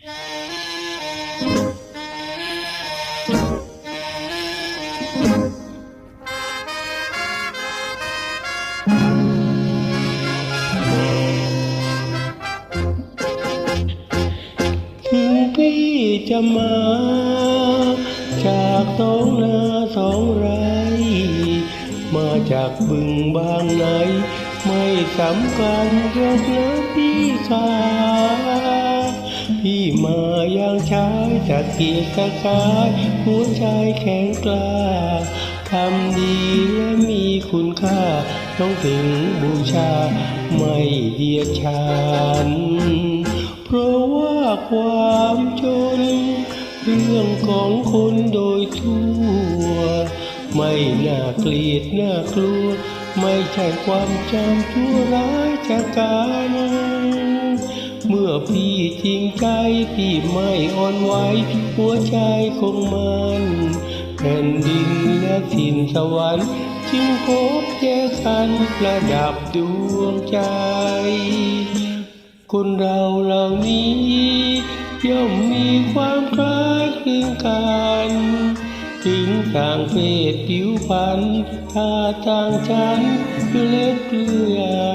ถึงพี่จะมา จากสองนาสองไร มาจากบึงบางไหน ไม่สำคัญหรอกนะพี่สา พี่มาอย่างช้าจากเกียรติกายหัวใจแข็งกล้าทำดีและมีคุณค่า ต้องถึงบูชา ไม่เดียดฉัน เพราะว่าความจน เรื่องของคนโดยทั่ว ไม่น่าเกลียดน่ากลัว ไม่ใช่ความจำชั่วร้ายจากการ พี่จริงใจพี่ไม่อ่อนไหวหัวใจคงมันแผ่นดินและถิ่นสวรรค์จึงพบแยกกันประดับดวงใจ คนเราเหล่านี้ย่อมมีความคล้ายคลึงกันถึงต่างเพศผิวพรรณท่าทางฉันเล็กเลือ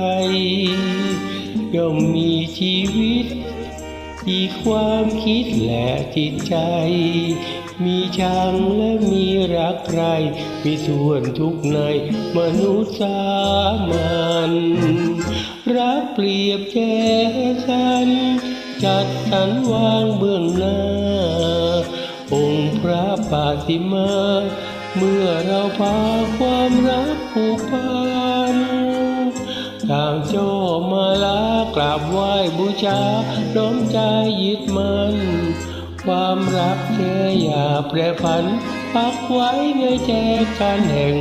มีความคิดและจิตใจ มีชังและมีรักใคร มีส่วนทุกในมนุษย์สามัญรักเปรียบแจกันจัดสรรวางเบื้องหน้า องค์พระปาติมา เมื่อเราพาความรักผูกพันต่างโจมาลา กราบไหว้บูชาน้อมใจยึดมันความรักแค่อย่าแปรผันปักไว้ในแจกันแห่ง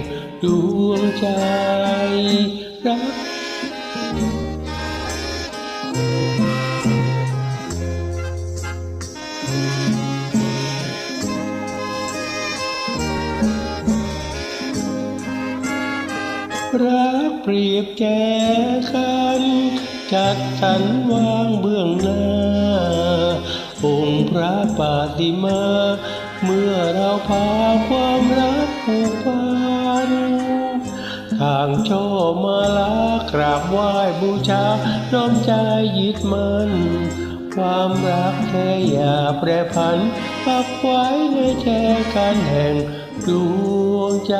ดวงใจรักรักเปรียบแจกัน จัดสรรวางเบื้องหน้า องค์พระปาติมา เมื่อเราพาความรักผูกพันทางช่อมาลากราบไหว้บูชาน้อมใจยึดมันความรักแค่อย่าแปรผันปักไว้ในแจกันแห่งดวงใจ